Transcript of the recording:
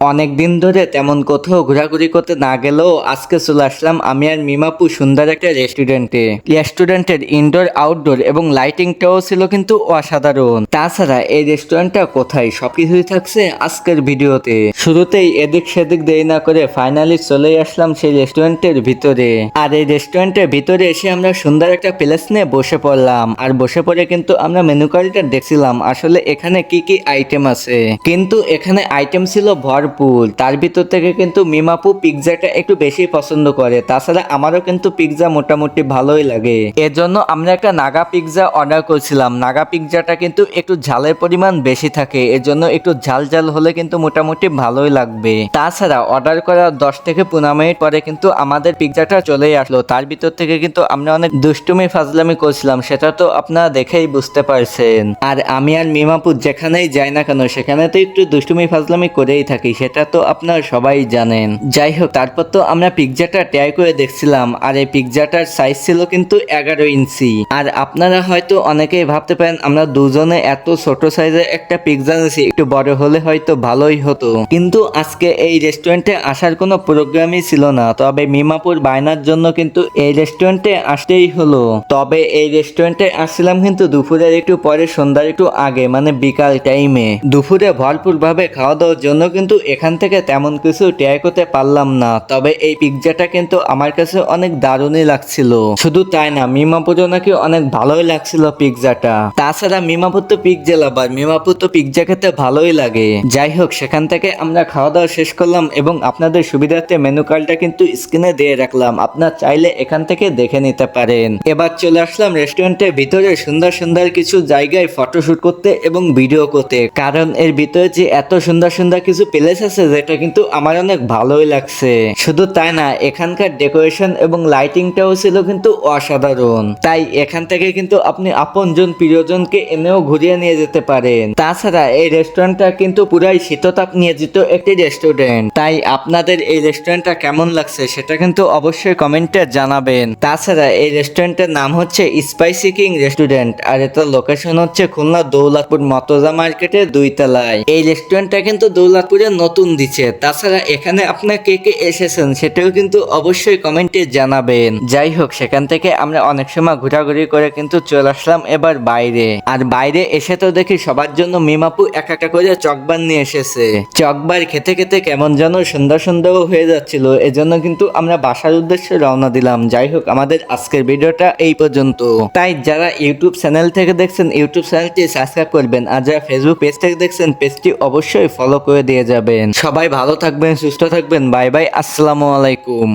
অনেক দিন ধরে তেমন কোথাও ঘোরাঘুরি করতে না গেলেও আজকে চলে আসলাম আমি আর মিমাপু সুন্দর একটা রেস্টুরেন্টে। রেস্টুরেন্টের ইনডোর আউটডোর এবং লাইটিংটাও ছিল কিন্তু অসাধারণ। তাছাড়া এই রেস্টুরেন্টটা কোথায় সবকিছুই থাকছে আজকের ভিডিওতে। শুরুতেই এদিক সেদিক দেরি না করে ফাইনালি চলে আসলাম সেই রেস্টুরেন্টের ভিতরে। আর এই রেস্টুরেন্টের ভিতরে এসে আমরা সুন্দর একটা প্লেস নিয়ে বসে পড়লাম। আর বসে পড়ে কিন্তু আমরা মেনু কার্ডটা দেখছিলাম আসলে এখানে কি কি আইটেম আছে। কিন্তু এখানে আইটেম ছিল ভরপুর তার ভিতর থেকে কিন্তু মিমাপু পিৎজাটা একটু বেশি পছন্দ করে। তাছাড়া আমারও কিন্তু পিৎজা মোটামুটি ভালোই লাগে। এজন্য আমরা একটা নাগা পিৎজা অর্ডার করছিলাম। নাগা পিৎজাটা কিন্তু একটু ঝালের পরিমাণ বেশি থাকে। এজন্য একটু ঝাল ঝাল হলে কিন্তু মোটামুটি ভালোই লাগবে। তাছাড়া অর্ডার করার দশ থেকে পনেরো মিনিট পরে কিন্তু আমাদের পিৎজাটা চলেই আসলো। তার ভিতর থেকে কিন্তু আমরা অনেক দুষ্টুমি, ফাজলামি করছিলাম। সেটা তো আপনারা দেখেই বুঝতে পারছেন। আর আমি আর মিমাপুর যেখানেই যাই না কেন সেখানে তো একটু দুষ্টুমি, ফাজলামি করেই থাকি। সেটা তো আপনারা সবাই জানেন। যাই হোক তারপর তো আমরা পিৎজাটা ট্রাই করে দেখছিলাম, আর এই পিৎজাটার সাইজ ছিল কিন্তু এগারো ইঞ্চি। আর আপনারা হয়তো অনেকেই ভাবতে পারেন, আমরা দুজনে এত ছোট সাইজের একটা পিৎজা নিয়েছি একটু বড় হলে হয়তো ভালোই হতো। কিন্তু আজকে এই রেস্টুরেন্টে আসার কোনো প্রোগ্রামই ছিল না। তবে মিমাপুর বায়নার জন্য কিন্তু এই রেস্টুরেন্টে আসতেই হলো। তবে এই রেস্টুরেন্টে আসছিলাম কিন্তু দুপুরের একটু পরে, সন্ধ্যার একটু আগে মানে বিকাল টাইমে দুপুরে ভরপুর ভাবে খাওয়া দাওয়ার জন্য কিন্তু এখান থেকে তেমন কিছু ট্রাই করতে পারলাম না। তবে এই পিৎজাটা কিন্তু আমার কাছে অনেক দারুণই লাগছিল। শুধু তাই না, মিমাপুরও নাকি অনেক ভালোই লাগছিল পিৎজাটা। তাছাড়া মিমাপুর তো পিৎজা লাভার, মিমাপুর তো পিৎজা খেতে ভালোই লাগে। যাই হোক, সেখান থেকে আমরা খাওয়া দাওয়া শেষ করলাম এবং আপনাদের সুবিধার্থে মেনু কার্ডটা কিন্তু স্ক্রিনে দিয়ে রাখলাম। আপনার চাইলে এখান থেকে দেখে নিতে পারেন। এবার চলে আসলাম রেস্টুরেন্টের ভিতরে সুন্দর সুন্দর কিছু জায়গায় ফটোশুট করতে এবং ভিডিও করতে। কারণ এর ভিতরে যে এত সুন্দর সুন্দর কিছু প্লেস আছে যেটা কিন্তু আমার অনেক ভালোই লাগছে। শুধু তাই না, এখানকার ডেকোরেশন এবং লাইটিংটাও ছিল কিন্তু অসাধারণ। তাই এখান থেকে কিন্তু আপনি আপনজন প্রিয়জনকে এনেও ঘুরিয়ে নিয়ে যেতে পারেন। তাছাড়া এই রেস্টুরেন্টটা কিন্তু পুরাই শীততাপ নিয়োজিত একটি রেস্টুরেন্ট তাই আপনাদের এই রেস্টুরেন্টটা কেমন লাগছে সেটা কিন্তু অবশ্যই কমেন্টে জানাবেন। তাছাড়া এই রেস্টুরেন্টের নাম হচ্ছে স্পাইসি কিং রেস্টুরেন্ট আর এটা লোকেশন হচ্ছে খুলনা দৌলতপুর মতজা মার্কেটের দুই তলায়। এই রেস্টুরেন্টটা কিন্তু দৌলতপুরে নতুন দিচ্ছে তাছাড়া এখানে আপনার কে কে এসেছেন সেটাও কিন্তু অবশ্যই কমেন্টে জানাবেন। যাই হোক, সেখান থেকে আমরা অনেক সময় ঘোরাঘুরি করে কিন্তু চলে আসলাম এবার বাইরে। আর বাইরে এসে তো দেখি সবার জন্য মিমাপু এক একটা করে চকবার নিয়ে এসেছে। চকবার খেতে খেতে কেমন যেন সুন্দর সুন্দর হয়ে যাচ্ছিল। এজন্য কিন্তু আমরা বাসার উদ্দেশ্যে রওনা দিলাম। যাই হোক, আমাদের আজকের ভিডিওটা এই পর্যন্ত। তাই যারা ইউটিউব চ্যানেল থেকে দেখছেন, ইউটিউব চ্যানেলটি সাবস্ক্রাইব করবেন। আর যারা ফেসবুক পেজ থেকে দেখছেন পেজটি অবশ্যই ফলো করে দিয়ে যাবেন সবাই ভালো থাকবেন সুস্থ থাকবেন। বাই বাই আসসালামু আলাইকুম।